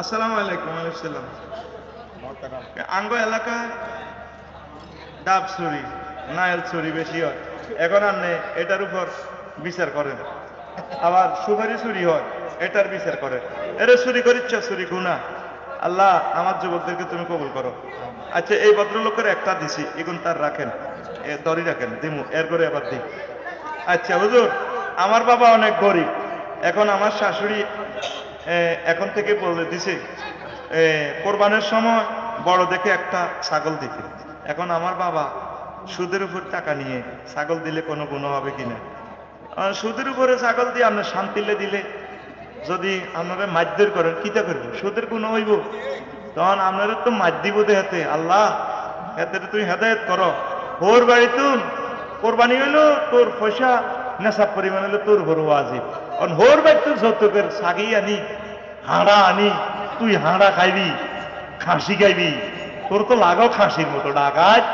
আসসালামু আলাইকুম আলাইসাল্লাম আঙ্গ ডাব নাইল বেশি হয়। এখন এটার উপর বিচার করেন আবার সুপারি চুরি হয়, এটার বিচার চুরি চুরি গুণা। আল্লাহ, আমার যুবকদেরকে তুমি কবুল করো। আচ্ছা এই ভদ্রলোকের একটা দিছি, এগুন তার রাখেন। দড়ি রাখেন, দিমু এর করে আবার দিই। আচ্ছা হুজুর, আমার বাবা অনেক গরিব। এখন আমার শাশুড়ি এখন থেকে বলে দিছে কোরবানের সময় বড় দেখে একটা ছাগল দিতে এখন আমার বাবা সুদের উপর টাকা নিয়ে ছাগল দিলে কোনো গুণ হবে কিনা সুদের উপরে ছাগল দিয়ে আপনার শান্তিলে দিলে যদি আপনারা মাধ্যর করেন কিতা করব সুদের গুণ হইব। তখন আপনারা তো মাছ দিব দেহাতে। আল্লাহ এতে তুই হেদায়ত করো। ওর বাড়ি তুন কোরবানি হইল, তোর পয়সা নেশাব পরিমাণ হইল তোর বড় আজিব। কারণ হোর বাড়ি তুই যৌতুকের সাগি আনি, হাঁড়া আনি, তুই হাঁড়া খাইবি, খাসি খাইবি। তোর তো লাগাও খাসির মতো ডাকাত।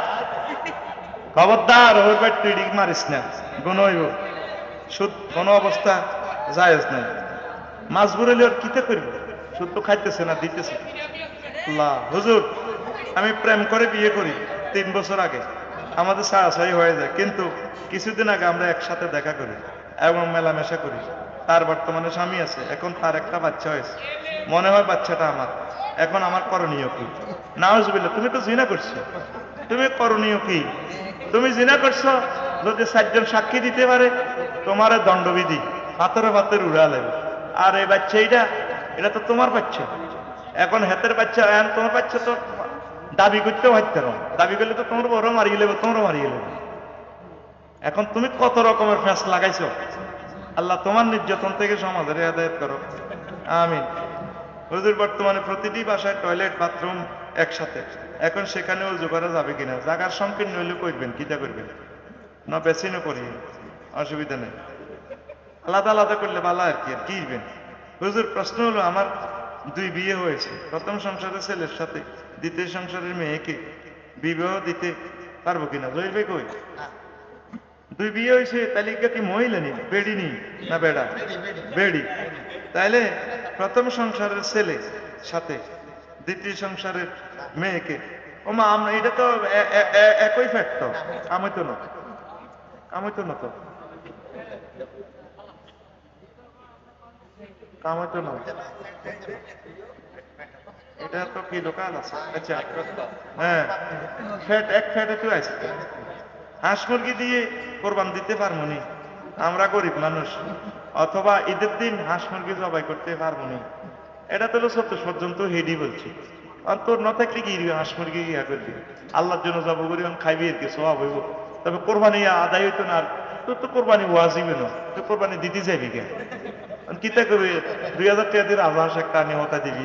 খবরদার ওর বাড়ি তুই মারিস না, গুণ হইব। সুদ, কোনো অবস্থা জায়েজ নাই। মাছ বুড়ালে ওর কিতে করব? সুদ তো খাইতেছে না, দিতেছে। হুজুর, আমি প্রেম করে বিয়ে করি, তিন বছর আগে। আমাদের সাহাশাই হয়ে যায়। কিন্তু কিছুদিন আগে আমরা একসাথে দেখা করি এবং মেলামেশা করি। তার বর্তমানে স্বামী আছে, এখন তার একটা বাচ্চা হয়েছে। মনে হয় বাচ্চাটা আমার। এখন আমার করণীয় কি? নাওজবিল্লা তুমি তো জিনা করছ। তুমি করণীয় কি? তুমি জিনা করছ? যদি চারজন সাক্ষী দিতে পারে, তোমার দণ্ডবিধি হাতের হাতের উড়া লাগবে আর এই বাচ্চা এইটা এটা তো তোমার বাচ্চা। এখন হাতের বাচ্চা তোমার বাচ্চা তো দাবি করতেও পারো দাবি করলে তো তোমার বড় মারিয়ে নেবে তোমারও মারিয়ে নেবে এখন তুমি কত রকমের ফ্যাস লাগাইছো? আল্লাহ তোমার নির্যাতন থেকে সমাজের হেদায়ত করো। আমিন। হুজুর, বর্তমানে প্রতিটি বাসায় টয়লেট, বাথরুম একসাথে। এখন সেখানে উজু করা যাবে কিনা? জাগার সংকীর্ণ হইলে করবেন কিটা করবেন না বেশিনও করি। অসুবিধা নেই। আলাদা আলাদা করলে ভালো আর কি আর কি হুজুর, প্রশ্ন হলো আমার দুই বিয়ে হয়েছে। প্রথম সংসারের ছেলের সাথে, দ্বিতীয় সংসারের মেয়েকে বিবাহ দিতে পারব কিনা? ভাই কই? দুই বিয়ে হয়েছে, তাহলে কি মহিলা নি বেড়ি নি না বেড়া? বেড়ি। তাইলে প্রথম সংসারের ছেলে সাথে, দ্বিতীয় সংসারের মেয়েকে। ও মা, আমরা এটা তো একই ফ্যাক্ট আমি তো না। আমি তো না এটা তো কি দোকান আছে? আচ্ছা। হ্যাঁ। ফ্যাট, এক ফ্যাটে হাঁস মুরগি দিয়ে কোরবান দিতে পারব নি। আমরা গরিব মানুষ। অথবা ঈদের দিন হাঁস মুরগি জবাই করতে পারব নি। এটা তো সত্য পর্যন্ত হেডি বলছি। তোর না থাকলে কি হাঁস মুরগি ইয়া করবি? আল্লাহর জন্য জব করি খাইবি আর কি সব হইব? তবে কোরবানি আদায় হইতো না আর। তোর তো কোরবানি ওয়াজিবে না। তুই কোরবানি দিতে যাবি কে কিতা করবি দুই হাজার টাকা দিয়ে আল্লাহ একটা আনি হতা দিবি